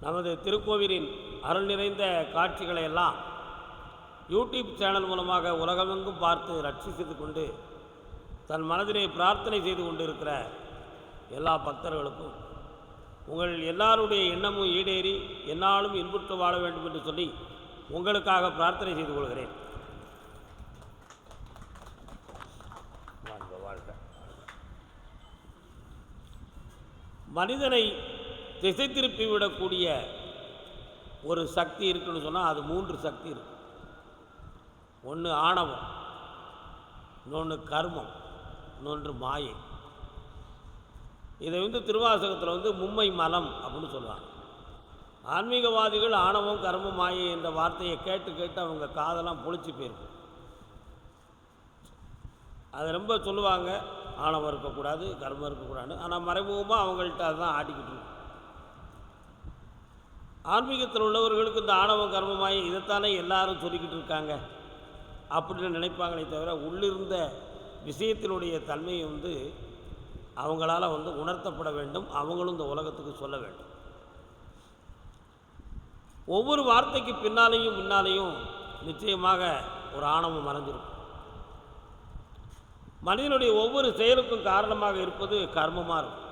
நமது திருக்கோவிலின் அருள் நிறைந்த காட்சிகளை எல்லாம் யூடியூப் சேனல் மூலமாக உலகமெங்கும் பார்த்து ரட்சித்து கொண்டு தன் மனதிலே பிரார்த்தனை செய்து கொண்டிருக்கிற எல்லா பக்தர்களுக்கும் உங்கள் எல்லாருடைய எண்ணமும் ஈடேறி என்னாலும் இன்புற்று வாழ வேண்டும் என்று சொல்லி உங்களுக்காக பிரார்த்தனை செய்து கொள்கிறேன். வாழ்க. மனிதனை திசை திருப்பி விடக்கூடிய ஒரு சக்தி இருக்குன்னு சொன்னால் அது மூன்று சக்தி இருக்கு. ஒன்று ஆணவம் இன்னொன்று கர்மம் இன்னொன்று மாயை. இதை வந்து திருவாசகத்தில் வந்து மும்மை மலம் அப்படின்னு சொல்லுவாங்க. ஆன்மீகவாதிகள் ஆணவம் கர்ம மாயை என்ற வார்த்தையை கேட்டு கேட்டு அவங்க காதெல்லாம் பொழிச்சு போயிருக்கும் அது ரொம்ப சொல்லுவாங்க ஆணவம் இருக்கக்கூடாது கர்மம் இருக்கக்கூடாது ஆனால் மறைமுகமாக அவங்கள்ட்ட அதுதான் ஆட்டிக்கிட்டு இருக்கும் ஆன்மீகத்தில் உள்ளவர்களுக்கு இந்த ஆணவம் கர்மமாய் இதைத்தானே எல்லாரும் சொல்லிக்கிட்டு இருக்காங்க. அப்படின்னு நினைப்பாங்களே தவிர உள்ளிருந்த விஷயத்தினுடைய தன்மையை வந்து அவங்களால வந்து உணர்த்தப்பட வேண்டும். அவங்களும் இந்த உலகத்துக்கு சொல்ல வேண்டும். ஒவ்வொரு வார்த்தைக்கு பின்னாலேயும் முன்னாலேயும் நிச்சயமாக ஒரு ஆணவம் மறைஞ்சிருக்கும். மனிதனுடைய ஒவ்வொரு செயலுக்கும் காரணமாக இருப்பது கர்மமாக இருக்கும்.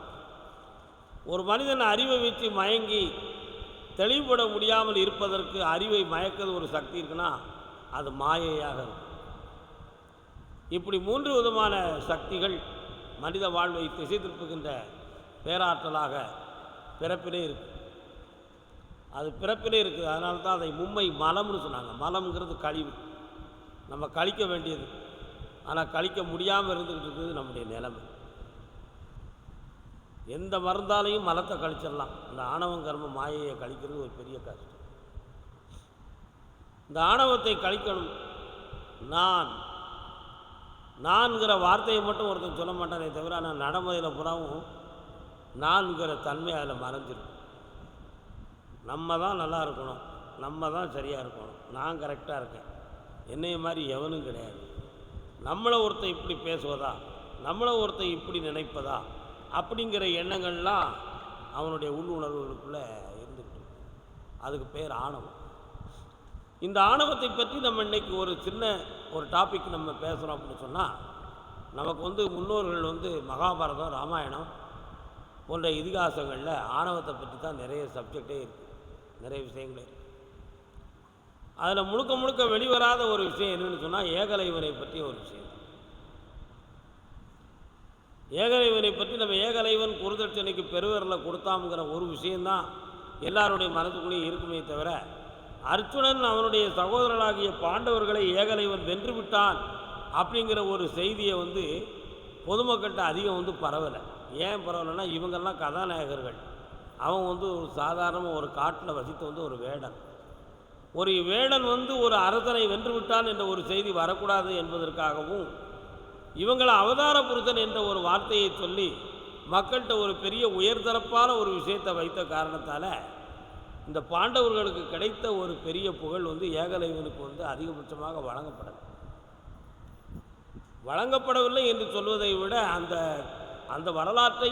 ஒரு மனிதன் அறிவை வச்சு மயங்கி தெளிவுபட முடியாமல் இருப்பதற்கு அறிவை மயக்கிறது ஒரு சக்தி இருக்குன்னா அது மாயையாக இருக்கும். இப்படி மூன்று விதமான சக்திகள் மனித வாழ்வை திசை திருப்புகின்ற பேராற்றலாக பிறப்பிலே இருக்கு. அது பிறப்பிலே இருக்குது அதனால தான் அதை மும்மை மலம்னு சொன்னாங்க. மலம்ங்கிறது கழிவு. நம்ம கழிக்க வேண்டியது. ஆனால் கழிக்க முடியாமல் இருந்துக்கிட்டு இருக்குது நம்முடைய நிலைமை. எந்த மருந்தாலையும் மலத்தை கழிச்சிடலாம். இந்த ஆணவம் கர்ம மாயையை கழிக்கிறது ஒரு பெரிய கஷ்டம். இந்த ஆணவத்தை கழிக்கணும். நான் நான்கிற வார்த்தையை மட்டும் ஒருத்தன் சொல்ல மாட்டானே தவிர ஆனால் நடைமுறையில் புறாவும் நான்கிற தன்மை அதில் மறைஞ்சிருக்கும். நம்ம தான் நல்லா இருக்கணும். நம்ம தான் சரியாக இருக்கணும். நான் கரெக்டாக இருக்கேன். என்னைய மாதிரி எவனும் கிடையாது. நம்மளை ஒருத்தன் இப்படி பேசுவதா? நம்மளை ஒருத்தன் இப்படி நினைப்பதா? அப்படிங்கிற எண்ணங்கள்லாம் அவனுடைய உள் உணர்வுகளுக்குள்ளே இருந்துக்கிட்டு அதுக்கு பேர் ஆணவம். இந்த ஆணவத்தை பற்றி நம்ம இன்னைக்கு ஒரு சின்ன ஒரு டாபிக் நம்ம பேசுகிறோம் அப்படின்னு சொன்னால் நமக்கு வந்து முன்னோர்கள் வந்து மகாபாரதம் ராமாயணம் போன்ற இதிகாசங்களில் ஆணவத்தை பற்றி தான் நிறைய சப்ஜெக்டே இருக்குது நிறைய விஷயங்களே இருக்குது அதில் முழுக்க முழுக்க வெளிவராத ஒரு விஷயம் என்னென்னு சொன்னால் ஏகலைவனை பற்றிய ஒரு விஷயம். ஏகலைவனை பற்றி நம்ம ஏகலைவன் குருதட்சணைக்கு பெருவரில் கொடுத்தாங்கிற ஒரு விஷயந்தான் எல்லாருடைய மனதுக்குள்ளேயும் இருக்குமே தவிர அர்ச்சுனன் அவனுடைய சகோதரனாகிய பாண்டவர்களை ஏகலைவன் வென்று விட்டான் அப்படிங்கிற ஒரு செய்தியை வந்து பொதுமக்கள்கிட்ட அதிகம் வந்து பரவலை. ஏன் பரவலைன்னா இவங்கெல்லாம் கதாநாயகர்கள். அவன் வந்து ஒரு சாதாரணமாக ஒரு காட்டில் வசித்து வந்து ஒரு வேடன். ஒரு வேடன் வந்து ஒரு அரசனை வென்று விட்டான் என்ற ஒரு செய்தி வரக்கூடாது என்பதற்காகவும் இவங்களை அவதார புருஷன் என்ற ஒரு வார்த்தையை சொல்லி மக்கள்கிட்ட ஒரு பெரிய உயர்தரப்பான ஒரு விஷயத்தை வைத்த காரணத்தால் இந்த பாண்டவர்களுக்கு கிடைத்த ஒரு பெரிய புகழ் வந்து ஏகலைவனுக்கு வந்து அதிகபட்சமாக வழங்கப்படலை. வழங்கப்படவில்லை என்று சொல்வதை விட அந்த அந்த வரலாற்றை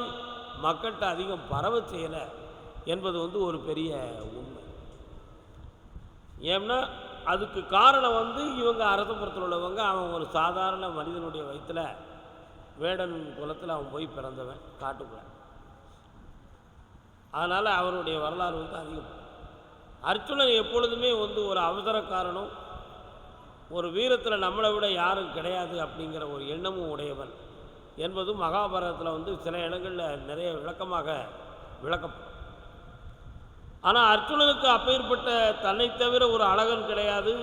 மக்கள்கிட்ட அதிகம் பரவச் செய்யலை என்பது வந்து ஒரு பெரிய உண்மை. ஏன்னா அதுக்கு காரணம் வந்து இவங்க அரசபுரத்தில் உள்ளவங்க அவன் ஒரு சாதாரண மனிதனுடைய வயிற்றில் வேடன் குலத்தில் அவன் போய் பிறந்தவன் காட்டுக்குள்ள. அதனால் அவருடைய வரலாறு வந்து அதிகம். அர்ச்சுனன் எப்பொழுதுமே வந்து ஒரு அவசரக்காரனும் ஒரு வீரத்தில் நம்மளை விட யாரும் கிடையாது அப்படிங்கிற ஒரு எண்ணமும் உடையவன் என்பதும் மகாபாரதத்தில் வந்து சில இடங்களில் நிறைய விளக்கமாக விளக்கப்படும். ஆனால் அர்ஜுனனுக்கு அப்பேற்பட்ட தன்னை தவிர ஒரு அழகன் கிடையாது.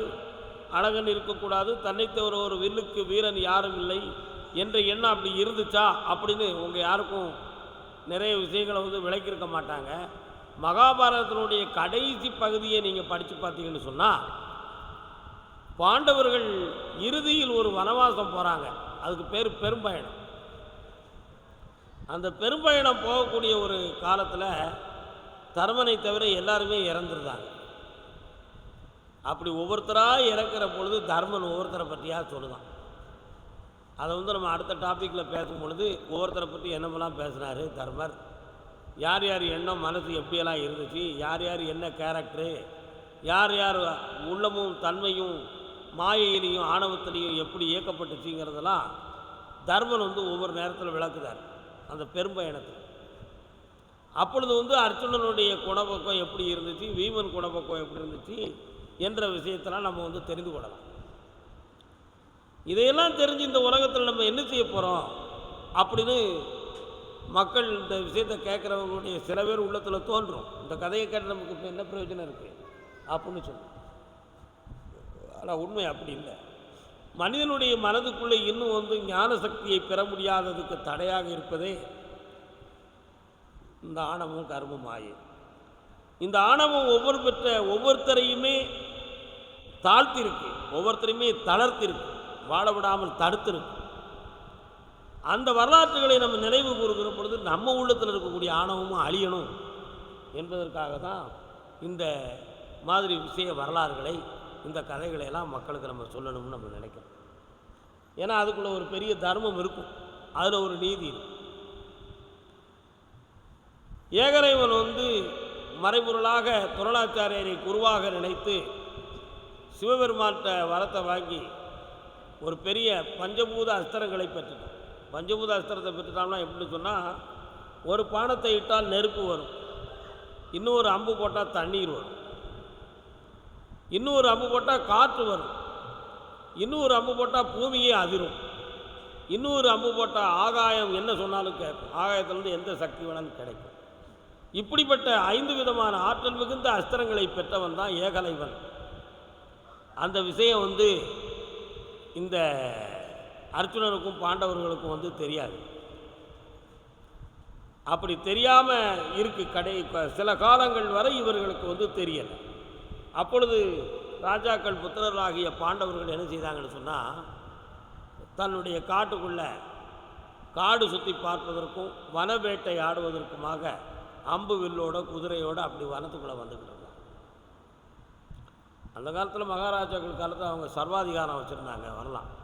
அழகன் இருக்கக்கூடாது. தன்னை தவிர ஒரு வில்லுக்கு வீரன் யாரும் இல்லை. என்ற எண்ணம் அப்படி இருந்துச்சா? அப்படின்னு உங்கள் யாருக்கும் நிறைய விஷயங்களை வந்து விளக்கியிருக்க மாட்டாங்க. மகாபாரதத்தினுடைய கடைசி பகுதியை நீங்கள் படித்து பார்த்தீங்கன்னு சொன்னால் பாண்டவர்கள் இறுதியில் ஒரு வனவாசம் போகிறாங்க அதுக்கு பேர் பெரும்பயணம். அந்த பெரும்பயணம் போகக்கூடிய ஒரு காலத்தில் தர்மனை தவிர எல்லாருமே இறந்துருந்தாங்க. அப்படி ஒவ்வொருத்தராக இறக்குற பொழுது தர்மன் ஒவ்வொருத்தரை பற்றியாக சொல்லுதான். அதை வந்து நம்ம அடுத்த டாப்பிக்கில் பேசும் பொழுது ஒவ்வொருத்தரை பற்றி என்னமெல்லாம் பேசுனாரு தர்மர்? யார் யார் எண்ணம் மனசு எப்படியெல்லாம் இருந்துச்சு? யார் யார் என்ன கேரக்டரு யார் யார் உள்ளமும் தன்மையும் மாயையிலையும் ஆணவத்திலையும் எப்படி இயக்கப்பட்டுச்சுங்கிறதெல்லாம் தர்மன் வந்து ஒவ்வொரு நேரத்தில் விளக்குதார். அந்த பெரும்பயணத்தில். அப்பொழுது வந்து அர்ஜுனனுடைய குணபக்கம் எப்படி இருந்துச்சு வீமன் குணபக்கம் எப்படி இருந்துச்சு என்ற விஷயத்தெல்லாம் நம்ம வந்து தெரிந்து கொள்ளலாம். இதையெல்லாம் தெரிஞ்சு இந்த உலகத்தில் நம்ம என்ன செய்ய போகிறோம் அப்படின்னு மக்கள் இந்த விஷயத்தை கேட்குறவங்களுடைய சில பேர் உள்ளத்தில் தோன்றும். இந்த கதையை கேட்டு நமக்கு இப்போ என்ன பிரயோஜனம் இருக்குது அப்படின்னு சொல்லுவோம் ஆனால் உண்மை அப்படி இல்லை. மனிதனுடைய மனதுக்குள்ளே இன்னும் வந்து ஞான சக்தியை பெற முடியாததுக்கு தடையாக இருப்பதே இந்த ஆணவம் கர்மம் ஆயே. இந்த ஆணவம் ஒவ்வொரு பெற்ற ஒவ்வொருத்தரையுமே தாழ்த்திருக்கு ஒவ்வொருத்தரையுமே தளர்த்திருக்கு வாழ விடாமல் தடுத்திருக்கு. அந்த வரலாற்றுகளை நம்ம நினைவு கூறுகிற பொழுது நம்ம உள்ளத்தில் இருக்கக்கூடிய ஆணவமும் அழியணும் என்பதற்காக தான் இந்த மாதிரி விஷய வரலாறுகளை இந்த கதைகளை எல்லாம் மக்களுக்கு நம்ம சொல்லணும்னு நம்ம நினைக்கிறோம். ஏன்னா அதுக்குள்ளே ஒரு பெரிய தர்மம் இருக்கும். அதில் ஒரு நீதி இருக்கும். ஏகரைவன் வந்து மறைபொருளாக துரணாச்சாரியரை குருவாக நினைத்து சிவபெருமான்கிட்ட வரத்தை வாங்கி ஒரு பெரிய பஞ்சபூத அஸ்திரங்களை பெற்றுட்டான். பஞ்சபூத அஸ்திரத்தை பெற்றுட்டான்னா எப்படி சொன்னால் ஒரு பானத்தை இட்டால் நெருப்பு வரும். இன்னொரு அம்பு போட்டால் தண்ணீர் வரும். இன்னொரு அம்பு போட்டால் காற்று வரும். இன்னொரு அம்பு போட்டால் பூமியே அதிரும். இன்னொரு அம்பு போட்டால் ஆகாயம் என்ன சொன்னாலும் கேட்கும். ஆகாயத்திலிருந்து எந்த சக்தி வேணாலும் கிடைக்கும். இப்படிப்பட்ட ஐந்து விதமான ஆற்றல் மிகுந்த அஸ்திரங்களை பெற்றவன் தான் ஏகலைவன். அந்த விஷயம் வந்து இந்த அர்ஜுனனுக்கும் பாண்டவர்களுக்கும் வந்து தெரியாது. அப்படி தெரியாமல் இருக்கு கடை க- சில காலங்கள் வரை இவர்களுக்கு வந்து தெரியலை. அப்பொழுது ராஜாக்கள் புத்திரராகிய பாண்டவர்கள் என்ன செய்தாங்கன்னு சொன்னால் தன்னுடைய காட்டுக்குள்ளே காடு சுற்றி பார்ப்பதற்கும் வனவேட்டை ஆடுவதற்குமாக அம்பு வில்லோட குதிரையோட அப்படி வனத்துக்குள்ளே வந்துக்கிட்டு இருந்தாங்க. அந்த காலத்தில் மகாராஜாக்கள் காலத்தில் அவங்க சர்வாதிகாரம் வச்சுருந்தாங்க வரலாம்.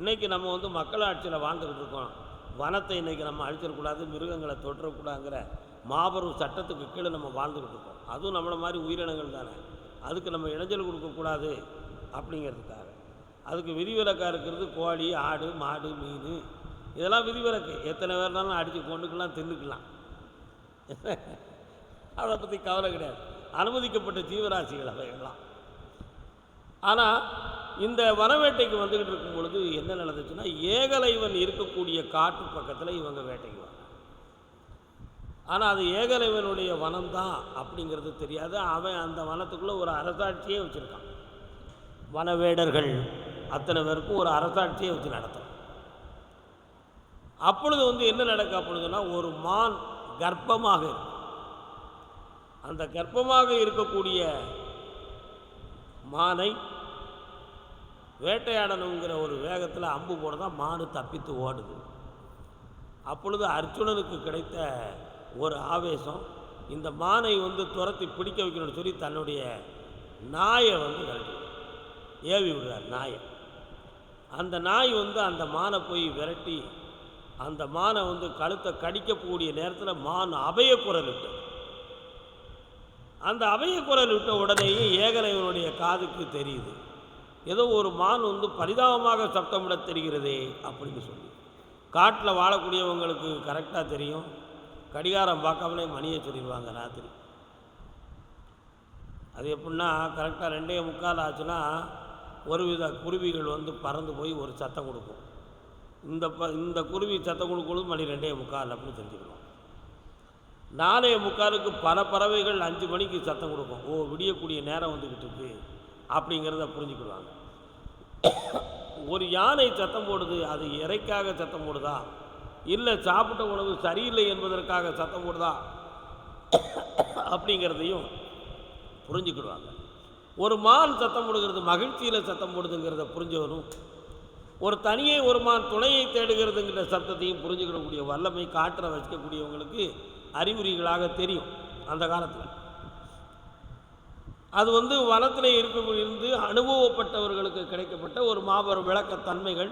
இன்றைக்கி நம்ம வந்து மக்களாட்சியில் வாழ்ந்துக்கிட்டு இருக்கோம். வனத்தை இன்றைக்கி நம்ம அழிச்சிடக்கூடாது மிருகங்களை தொற்றக்கூடாதுங்கிற மாபெரும் சட்டத்துக்கு கீழே நம்ம வாழ்ந்துக்கிட்டு இருக்கோம். அதுவும் நம்மளை மாதிரி உயிரினங்கள் தானே. அதுக்கு நம்ம இடைஞ்சல் கொடுக்கக்கூடாது அப்படிங்கிறதுக்காக. அதுக்கு விதிவிலக்காக இருக்கிறது கோழி ஆடு மாடு மீன். இதெல்லாம் விதிவிலக்கு. எத்தனை பேர்னாலும் அடித்து கொண்டுக்கலாம் தின்னுக்கலாம். அதை பற்றி கவலை கிடையாது. அனுமதிக்கப்பட்ட ஜீவராசிகள் அவைகள்லாம் ஆனால் இந்த வனவேட்டைக்கு வந்துக்கிட்டு இருக்கும் பொழுது என்ன நடந்துச்சுன்னா ஏகலைவன் இருக்கக்கூடிய காட்டு பக்கத்தில் இவங்க வேட்டைக்கு வராங்க. ஆனால் அது ஏகலைவனுடைய வனம் தான் அப்படிங்கிறது தெரியாது. அவன் அந்த வனத்துக்குள்ளே ஒரு அரசாட்சியே வச்சுருக்கான். வனவேடர்கள் அத்தனை பேருக்கும் ஒரு அரசாட்சியை வச்சு நடத்தும் அப்பொழுது வந்து என்ன நடக்க அப்பொழுதுன்னா ஒரு மான் கர்ப்பமாக அந்த கர்ப்பமாக இருக்கக்கூடிய மானை வேட்டையாடணுங்கிற ஒரு வேகத்தில் அம்பு போட தான் மானு தப்பித்து ஓடுது. அப்பொழுது அர்ஜுனனுக்கு கிடைத்த ஒரு ஆவேசம் இந்த மானை வந்து துரத்தி பிடிக்க வைக்கணும்னு சொல்லி தன்னுடைய நாயை வந்து விரட்டி ஏவி விடுறார் நாயை. அந்த நாய் வந்து அந்த மானை போய் விரட்டி அந்த மானை வந்து கழுத்தை கடிக்கக்கூடிய நேரத்தில் மான் அபய குரல் விட்டது அந்த அபய குரல் விட்ட உடனேயே ஏகலைவனுடைய காதுக்கு தெரியுது. ஏதோ ஒரு மான் வந்து பரிதாபமாக சப்தமிட தெரிகிறதே அப்படின்னு சொல்லி. காட்டில் வாழக்கூடியவங்களுக்கு கரெக்டாக தெரியும். கடிகாரம் பார்க்காமலே மணியை சொல்லிடுவாங்க ராத்திரி. அது எப்படின்னா கரெக்டாக ரெண்டே முக்கால் ஆச்சுன்னா ஒரு வித குருவிகள் வந்து பறந்து போய் ஒரு சத்தம் கொடுக்கும். இந்த ப இந்த குருவி சத்தம் கொடுக்கும்போது மணி ரெண்டே முக்கால் அப்படின்னு தெரிஞ்சுக்கணும். நாலே முக்காலுக்கு பல பறவைகள் அஞ்சு மணிக்கு சத்தம் கொடுக்கும். ஓ விடியக்கூடிய நேரம் வந்துக்கிட்டு இருக்கு அப்படிங்கிறத புரிஞ்சுக்கிடுவாங்க. ஒரு யானை சத்தம் போடுது அது இறைக்காக சத்தம் போடுதா? இல்லை சாப்பிட்ட உணவு சரியில்லை என்பதற்காக சத்தம் போடுதா? அப்படிங்கிறதையும் புரிஞ்சுக்கிடுவாங்க. ஒரு மான் சத்தம் போடுகிறது மகிழ்ச்சியில் சத்தம் போடுதுங்கிறத புரிஞ்சவரும் ஒரு தனியே ஒருமான் துணையை தேடுகிறதுங்கிற சத்தத்தையும் புரிஞ்சுக்கிடக்கூடிய வல்லமை காற்ற வச்சுக்கக்கூடியவங்களுக்கு அறிகுறிகளாக தெரியும் அந்த காலத்தில். அது வந்து வனத்தில் இருக்க இருந்து அனுபவப்பட்டவர்களுக்கு கிடைக்கப்பட்ட ஒரு மாபெரும் விளக்கத்தன்மைகள்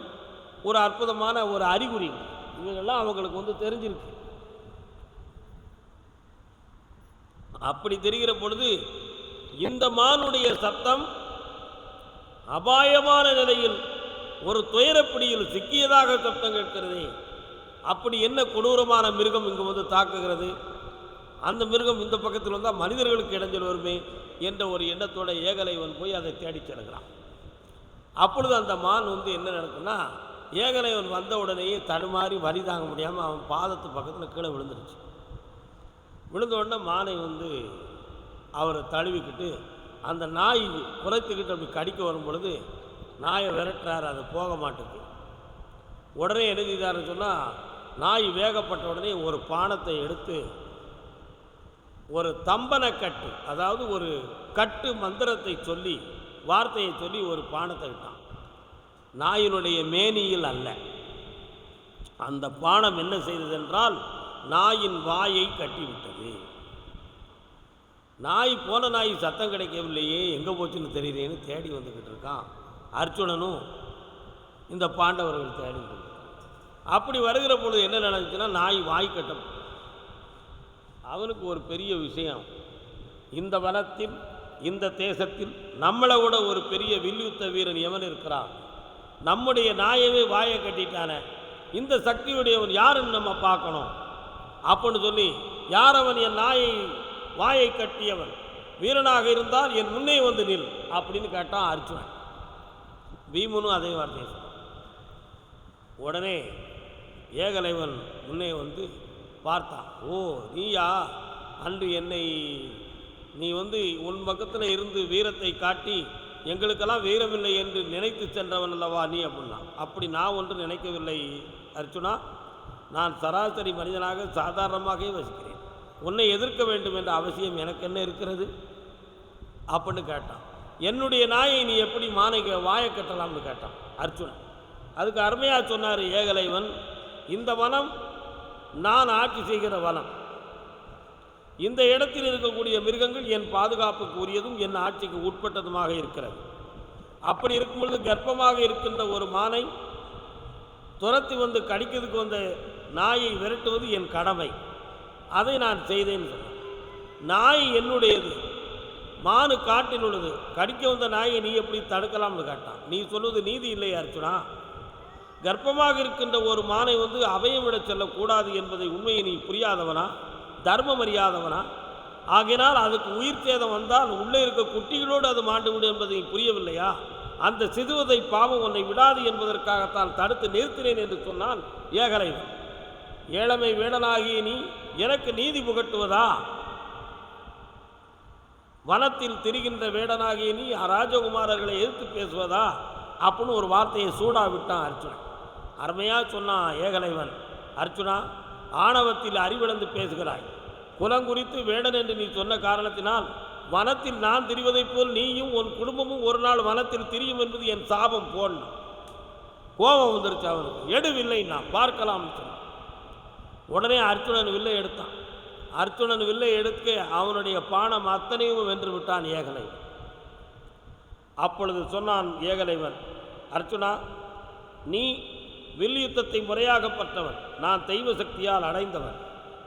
ஒரு அற்புதமான ஒரு அறிகுறிகள். இவைகள்லாம் அவங்களுக்கு வந்து தெரிஞ்சிருக்கு. அப்படி தெரிகிற பொழுது இந்த மானுடைய சத்தம் அபாயமான நிலையில் ஒரு துயரப்பிடியில் சிக்கியதாக சப்தம் கேட்கிறது. அப்படி என்ன கொடூரமான மிருகம் இங்கு வந்து தாக்குகிறது? அந்த மிருகம் இந்த பக்கத்தில் வந்தால் மனிதர்களுக்கு இடைஞ்சல் வருமே என்ற ஒரு எண்ணத்தோட ஏகலைவன் போய் அதை தேடி செல்கிறான். அப்பொழுது அந்த மான் வந்து என்ன நடக்குன்னா ஏகலைவன் வந்த உடனேயே தடுமாறி வலி தாங்க முடியாமல் அவன் பாதத்து பக்கத்தில் கீழே விழுந்துருச்சு. விழுந்த உடனே மானை வந்து அவரை தழுவிக்கிட்டு அந்த நாய் குறைத்துக்கிட்டு அப்படி கடிக்க வரும் பொழுது நாயை விரட்டுறாரு அது போக மாட்டேங்குது உடனே எழுதிதாருன்னு சொன்னால் நாய் வேகப்பட்ட உடனே ஒரு பானத்தை எடுத்து ஒரு தம்பன கட்டு அதாவது ஒரு கட்டு மந்திரத்தை சொல்லி வார்த்தையை சொல்லி ஒரு பானத்தை விட்டான் நாயினுடைய மேனியில் அல்ல. அந்த பானம் என்ன செய்ததென்றால் நாயின் வாயை கட்டிவிட்டது. நாய் போன நாய் சத்தம் கிடைக்கவில்லையே எங்கே போச்சுன்னு தெரியலேன்னு தேடி வந்துக்கிட்டு இருக்கான். அர்ஜுனனும் இந்த பாண்டவர்கள் தேடி அப்படி வருகிற பொழுது என்ன நடந்துச்சுன்னா நாய் வாய் கட்டம். அவனுக்கு ஒரு பெரிய விஷயம். இந்த வனத்தில் இந்த தேசத்தில் நம்மளை விட ஒரு பெரிய வில்யுத்த வீரன் எவன் இருக்கிறான்? நம்முடைய நாயவே வாயை கட்டிட்டானே. இந்த சக்தியுடையவன் யாருன்னு நம்ம பார்க்கணும். அப்படின்னு சொல்லி யார் அவன்? என் நாயை வாயை கட்டியவன். வீரனாக இருந்தால் என் முன்னே வந்து நில் அப்படின்னு கேட்டான் அர்ஜுனன். பீமனும் அதே வார்த்தையை சொன்னான். உடனே ஏகலைவன் முன்னே வந்து பார்த்தான். ஓ நீயா? அன்று என்னை நீ வந்து உன் பக்கத்தில் இருந்து வீரத்தை காட்டி எங்களுக்கெல்லாம் வீரமில்லை என்று நினைத்து சென்றவன் அல்லவா நீ? அப்படின்னா அப்படி நான் ஒன்று நினைக்கவில்லை அர்ச்சுனா நான் சராசரி மனிதனாக சாதாரணமாகவே வசிக்கிறேன். உன்னை எதிர்க்க வேண்டும் என்ற அவசியம் எனக்கு என்ன இருக்கிறது? அப்படின்னு கேட்டான். என்னுடைய நாயை நீ எப்படி மானை வாயை கட்டலாம்னு கேட்டான். அர்ஜுனன். அதுக்கு அருமையாக சொன்னார் ஏகலைவன் இந்த வனம் நான் ஆட்சி செய்கிற வனம். இந்த இடத்தில் இருக்கக்கூடிய மிருகங்கள் என் பாதுகாப்புக்கு உரியதும் என் ஆட்சிக்கு உட்பட்டதுமாக இருக்கிறது. அப்படி இருக்கும் பொழுது கர்ப்பமாக இருக்கின்ற ஒரு மானை துரத்தி வந்து கடிக்கிறதுக்கு வந்த நாயை விரட்டுவது என் கடமை. அதை நான் செய்தேன்னு சொன்னேன். நாய் என்னுடையது. மானு காட்டில் உள்ளது. கடிக்க வந்த நாயை நீ எப்படி தடுக்கலாம்னு கேட்டான். நீ சொல்வது நீதி இல்லையா அர்ச்சுனா கர்ப்பமாக இருக்கின்ற ஒரு மானை வந்து அபயம் விட செல்லக்கூடாது என்பதை உண்மையை நீ புரியாதவனா? தர்மம் அறியாதவனா? ஆகையினால் அதுக்கு உயிர் சேதம் வந்தால் உள்ளே இருக்க குட்டிகளோடு அது மாண்டுவிடும் என்பதை புரியவில்லையா? அந்த சிதுவதை பாவம் உன்னை விடாது என்பதற்காகத்தான் தடுத்து நிறுத்தினேன் என்று சொன்னான் ஏகலை ஏழமை வேடனாகிய நீ எனக்கு நீதி புகட்டுவதா? வனத்தில் திரிகின்ற வேடனாகிய நீ ராஜகுமாரர்களை எதிர்த்து பேசுவதா? அப்படின்னு ஒரு வார்த்தையை சூடா விட்டான் அர்ஜுனன். அருமையாக சொன்னான் ஏகலைவன். அர்ஜுனா ஆணவத்தில் அறிவிழந்து பேசுகிறாய். குலம் குறித்து வேடன் என்று நீ சொன்ன காரணத்தினால் வனத்தில் நான் திரிவதைப் போல் நீயும் உன் குடும்பமும் ஒரு நாள் வனத்தில் திரியும் என்பது என் சாபம் போடணும் கோபம் வந்துருச்சு அவனுக்கு. எடுவில்லை நான் பார்க்கலாம்னு சொன்னான். உடனே அர்ஜுனன் வில்லை எடுத்தான். அர்ஜுனன் வில்லை எடுக்க அவனுடைய பானம் அத்தனையும் வென்று விட்டான் ஏகலைவன் அப்பொழுது சொன்னான் ஏகலைவன் அர்ஜுனா நீ வில் யுத்தத்தை முறையாகப்பட்டவன் நான் தெய்வ சக்தியால் அடைந்தவன்.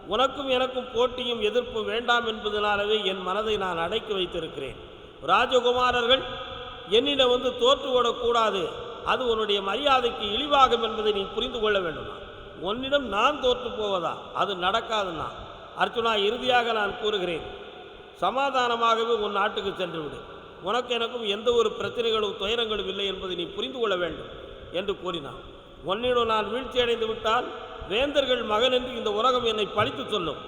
உனக்கும் எனக்கும் போட்டியும் எதிர்ப்பும் வேண்டாம் என்பதனாலவே என் மனதை நான் அடக்கி வைத்திருக்கிறேன். ராஜகுமாரர்கள் என்னிடம் வந்து தோற்று ஓடக்கூடாது. அது உன்னுடைய மரியாதைக்கு இழிவாகும் என்பதை நீ புரிந்து கொள்ள வேண்டும்? உன்னிடம் நான் தோற்று போவதா? அது நடக்காதுன்னா அர்ச்சுனா இறுதியாக நான் கூறுகிறேன். சமாதானமாகவே உன் நாட்டுக்கு சென்றுவிடு. உனக்கு எனக்கும் எந்த ஒரு பிரச்சனைகளும் துயரங்களும் இல்லை என்பதை நீ புரிந்து கொள்ள வேண்டும் என்று கூறினான். உன்னிடம் நான் வீழ்ச்சி அடைந்து விட்டால் வேந்தர்கள் மகன் என்று இந்த உலகம் என்னை பழித்து சொல்லும்.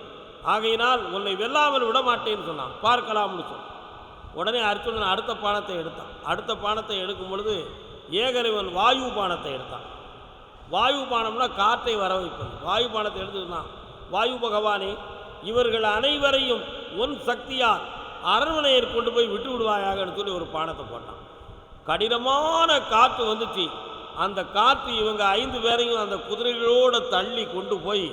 ஆகையினால் உன்னை வெல்லாமல் விடமாட்டேன்னு சொன்னான். பார்க்கலாம்னு சொன்னான். உடனே அர்ஜுனன் அடுத்த பானத்தை எடுத்தான். அடுத்த பானத்தை எடுக்கும் பொழுது ஏகரைவன் வாயு பானத்தை எடுத்தான். வாயு பானம்னா காற்றை வர வைப்பது. வாயு பானத்தை எடுத்துக்கிட்டான். வாயு பகவானே இவர்கள் அனைவரையும் உன் சக்தியால் அரண்மனையை கொண்டு போய் விட்டு விடுவாயாகன்னு சொல்லி ஒரு பானத்தை போட்டான். கடினமான காற்று வந்துச்சு. அந்த காற்று இவங்க ஐந்து பேரையும் அந்த குதிரைகளோடு தள்ளி கொண்டு போய்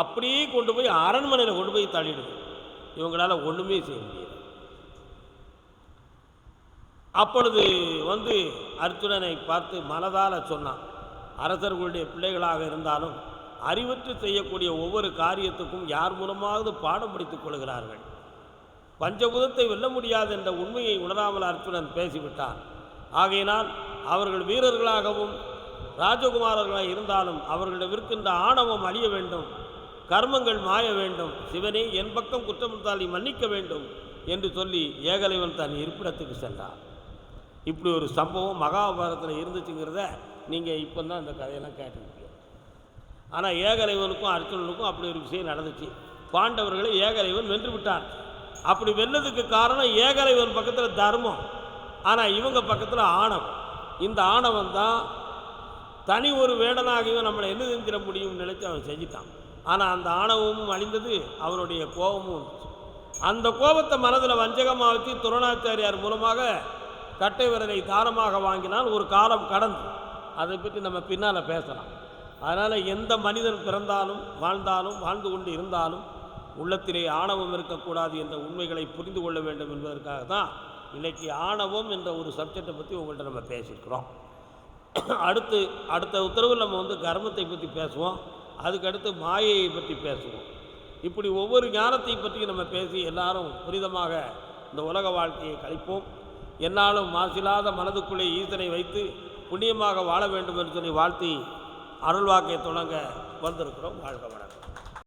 அப்படியே கொண்டு போய் அரண்மனையில் கொண்டு போய் தள்ளிடுது. இவங்களால ஒன்றுமே செய்ய முடியாது அப்பொழுது வந்து அர்ஜுனனை பார்த்து மனதால் சொன்னான். அரசர்களுடைய பிள்ளைகளாக இருந்தாலும் அறிவற்று செய்யக்கூடிய ஒவ்வொரு காரியத்துக்கும் யார் மூலமாவது பாடம் படித்துக் கொள்கிறார்கள்? பஞ்சபுதத்தை வெல்ல முடியாது என்ற உண்மையை உணராமல் அர்ஜுனன் பேசிவிட்டான். ஆகையினால் அவர்கள் வீரர்களாகவும் ராஜகுமாரர்களாக இருந்தாலும் அவர்களிடம் இருக்கின்ற ஆணவம் அழிய வேண்டும் கர்மங்கள் மாய வேண்டும் சிவனே என் பக்கம் குற்றமிட்டால் மன்னிக்க வேண்டும் என்று சொல்லி ஏகலைவன் தன் இருப்பிடத்துக்கு சென்றான். இப்படி ஒரு சம்பவம் மகாபாரதத்தில் இருந்துச்சுங்கிறத நீங்கள் இப்போ தான் இந்த கதையெல்லாம் கேட்டீங்க. ஆனால் ஏகலைவனுக்கும் அர்ஜுனனுக்கும் அப்படி ஒரு விஷயம் நடந்துச்சு. பாண்டவர்களை ஏகலைவன் வென்று விட்டான். அப்படி வென்றதுக்கு காரணம் ஏகலைவன் பக்கத்தில் தர்மம். ஆனால் இவங்க பக்கத்தில் ஆணவம். இந்த ஆணவம் தான் தனி ஒரு வேடனாகவும் நம்மளை என்ன செஞ்சிட முடியும்னு நினச்சி அவன் செஞ்சுட்டான். ஆனால் அந்த ஆணவமும் அழிந்தது அவனுடைய கோபமும் அந்த கோபத்தை மனதில் வஞ்சகமாக வச்சு துரணாச்சாரியார் மூலமாக கட்டை விரலை தாரமாக வாங்கினால் ஒரு காலம் கடந்து. அதை பற்றி நம்ம பின்னால் பேசலாம். அதனால் எந்த மனிதன் பிறந்தாலும் வாழ்ந்தாலும் வாழ்ந்து கொண்டு இருந்தாலும் உள்ளத்திலே ஆணவம் இருக்கக்கூடாது என்ற உண்மைகளை புரிந்து கொள்ள வேண்டும் என்பதற்காக தான் இன்னைக்கு ஆணவம் என்ற ஒரு சப்ஜெக்டை பற்றி உங்கள்கிட்ட நம்ம பேசியிருக்கிறோம். அடுத்து அடுத்த உத்தரவில் நம்ம வந்து கர்மத்தை பற்றி பேசுவோம். அதுக்கடுத்து மாயையை பற்றி பேசுவோம். இப்படி ஒவ்வொரு ஞானத்தை பற்றி நம்ம பேசி எல்லாரும் புனிதமாக இந்த உலக வாழ்க்கையை கழிப்போம். என்னாலும் மாசில்லாத மனதுக்குள்ளே ஈசனை வைத்து புண்ணியமாக வாழ வேண்டும் என்று சொல்லி வாழ்த்தி அருள்வாக்கை தொடங்க வந்திருக்கிறோம். வாழ்க வளம்